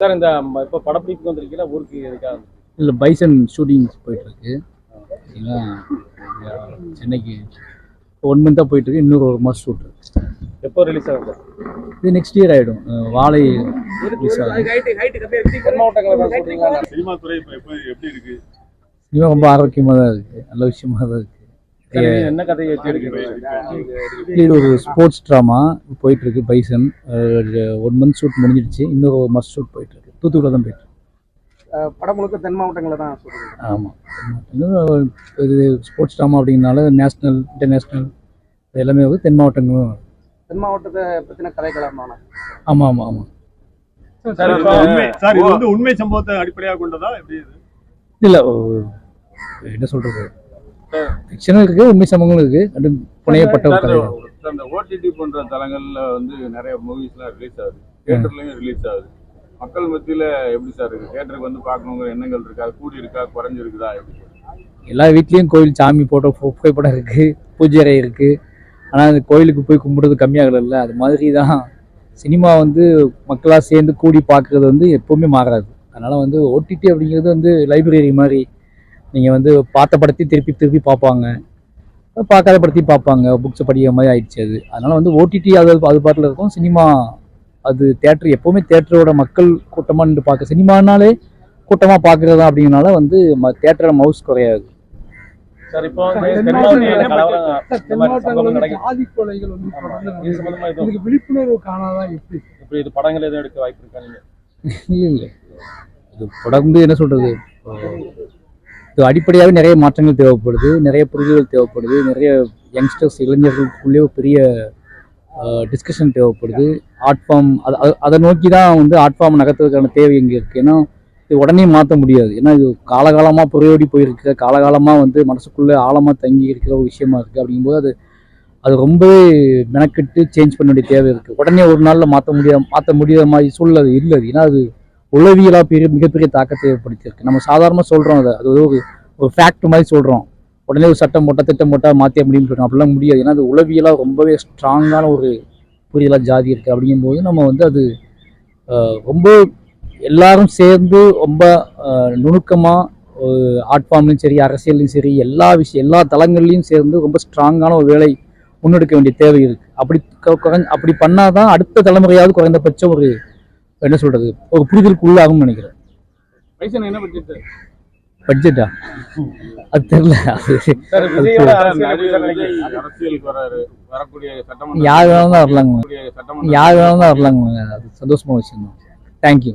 Sir இந்த இப்போ படப்பிடிப்புக்கு வந்திருக்கீங்களா? ஊருக்கு எதுக்காக இல்லை பைசன் ஷூட்டிங் போயிட்டுருக்கு. சரிங்களா இங்க சென்னைக்கு ஒன் மந்த்தாக போயிட்டுருக்கு. இன்னொரு ஒரு மாதம் ஷூட் இருக்கு. எப்போ ரிலீஸ் ஆகும் சார் இது நெக்ஸ்ட் இயர் ஆகிடும் வாழை ரிலீஸ் ஆகும் சினிமா துறை இப்ப எப்படி இருக்கு? சினிமா ரொம்ப ஆரோக்கியமாக தான் இருக்குது நல்ல விஷயமா தான் இருக்குது என்ன கதையை வச்சு இது ஒரு ஸ்போர்ட்ஸ் ட்ராமா போயிட்டுருக்கு பைசன். ஒன் மந்த் ஷூட் முடிஞ்சிடுச்சு. இன்னொரு ஒரு மாதம் ஷூட் போயிட்டுருக்கு. தூத்துக்குடியில் தான் போயிட்டுருக்கு. படம் முழுக்க தென் மாவட்டங்களில் தான் சொல்றீங்க ஆமாம் இன்னும் இது ஸ்போர்ட்ஸ் ட்ராமா அப்படிங்கனால நேஷ்னல் இன்டர்நேஷ்னல் எல்லாமே வந்து தென் மாவட்டங்களும் தென் மாவட்டத்தை பற்றின கதைக்களமான. ஆமாம் ஆமாம் ஆமாம் சார் இது வந்து உண்மை சம்பவத்தை அடிப்படையாக கொண்டதா எப்படி இல்லை என்ன சொல்கிறது ஃபிக்ஷனும் இருக்குது உண்மை சம்பவங்களும் இருக்குது அது புனையப்பட்ட ஒரு கதை இந்த ஓடிடி போன்ற தளங்கள்ல வந்து நிறைய மூவிஸ்லாம் ரிலீஸ் ஆகுது. தியேட்டர்லயும் ரிலீஸ் ஆகுது. மக்கள் மத்தியில எப்படி சார் இருக்கு? தியேட்டருக்கு வந்து பார்க்கணுங்கிற எண்ணங்கள் இருக்கா? கூடி இருக்கா குறைஞ்சிருக்குதா? எப்படி எல்லா வீட்லேயும் கோயில் சாமி போட்டோ புகைப்படம் இருக்குது பூஜை அறை இருக்குது ஆனால் அந்த கோயிலுக்கு போய் கும்பிடுறது கம்மியாகல அது மாதிரி தான் சினிமா வந்து மக்களாக சேர்ந்து கூடி பார்க்குறது வந்து எப்போவுமே மாறாது. அதனால் வந்து ஓடிடி அப்படிங்கிறது வந்து லைப்ரரி மாதிரி நீங்கள் வந்து பார்த்த படத்தை திருப்பி திருப்பி பார்ப்பாங்க. பார்க்காத படத்தையும் பார்ப்பாங்க. புக்ஸை படிக்கிற மாதிரி ஆயிடுச்சு அது. அதனால் வந்து ஓடிடி அது அது பாட்டில் இருக்கும். சினிமா அது தேட்டர் எப்போவுமே தேட்டரோட மக்கள் கூட்டமாக நின்று பார்க்க சினிமானாலே கூட்டமாக பார்க்குறது அப்படிங்கிறனால வந்து ம தேட்டரோட மவுஸ் குறையாது. சார் இப்போ தென் கொலைகள் வந்து விழிப்புணர்வு காணாதா எப்படி? இப்படி இது படங்கள் எதுவும் எடுக்க வாய்ப்பு இருக்கா இல்லை இல்லை. இது தொடர்ந்து என்ன சொல்கிறது ஸோ அடிப்படையாகவே நிறைய மாற்றங்கள் தேவைப்படுது நிறைய புரிதல்கள் தேவைப்படுது நிறைய யங்ஸ்டர்ஸ் இளைஞர்களுக்குள்ளேயோ பெரிய டிஸ்கஷன் தேவைப்படுது. ஆர்ட் ஃபார்ம் அதை அதை- அதை நோக்கி தான் வந்து ஆர்ட் ஃபார்ம் நகர்த்துறதுக்கான தேவை இங்கே இருக்குது ஏன்னா இது உடனே மாற்ற முடியாது. ஏன்னா இது காலகாலமாக புறையோடி போயிருக்கிற காலகாலமாக வந்து மனசுக்குள்ளே ஆழமாக தங்கி இருக்கிற ஒரு விஷயமா இருக்குது அப்படிங்கும்போது அது அது ரொம்பவே மெனக்கெட்டு சேஞ்ச் பண்ண வேண்டிய தேவை இருக்குது உடனே ஒரு நாளில் மாற்ற முடியாது மாற்ற முடியாத மாதிரி சூழல் அது இல்லை அது ஏன்னா அது உளவியலாக பெரிய மிகப்பெரிய தாக்கத்தை ஏற்படுத்தியிருக்கு. நம்ம சாதாரணமாக சொல்கிறோம் அதை. அது ஒரு ஒரு ஃபேக்ட் மாதிரி சொல்கிறோம் உடனே ஒரு சட்டம் போட்டால் திட்டம் போட்டால் மாற்றிய முடியும்னு சொல்கிறோம் அப்படிலாம் முடியாது. ஏன்னா அது உளவியலாக ரொம்பவே ஸ்ட்ராங்கான ஒரு புரியலாக ஜாதி இருக்குது அப்படிங்கும்போது நம்ம வந்து அது ரொம்ப எல்லாரும் சேர்ந்து ரொம்ப நுணுக்கமாக ஆர்ட் ஃபார்ம்லையும் சரி அரசியல்லையும் சரி எல்லா விஷயம் எல்லா தளங்கள்லையும் சேர்ந்து ரொம்ப ஸ்ட்ராங்கான ஒரு வேலை முன்னெடுக்க வேண்டிய தேவை இருக்குது அப்படி க- அப்படி பண்ணால் தான் அடுத்த தலைமுறையாவது குறைந்தபட்சம் ஒரு என்ன சொல்கிறது ஒரு புரிதலுக்கு உள்ளாகும்னு நினைக்கிறேன் என்ன பட்ஜெட் பட்ஜெட்டா அது தெரியல. யார் வேணாலும் தான் வரலாங்க. யார் வேணாலும் தான் வரலாங்க. அது சந்தோஷமான விஷயம் தான். தேங்க்யூ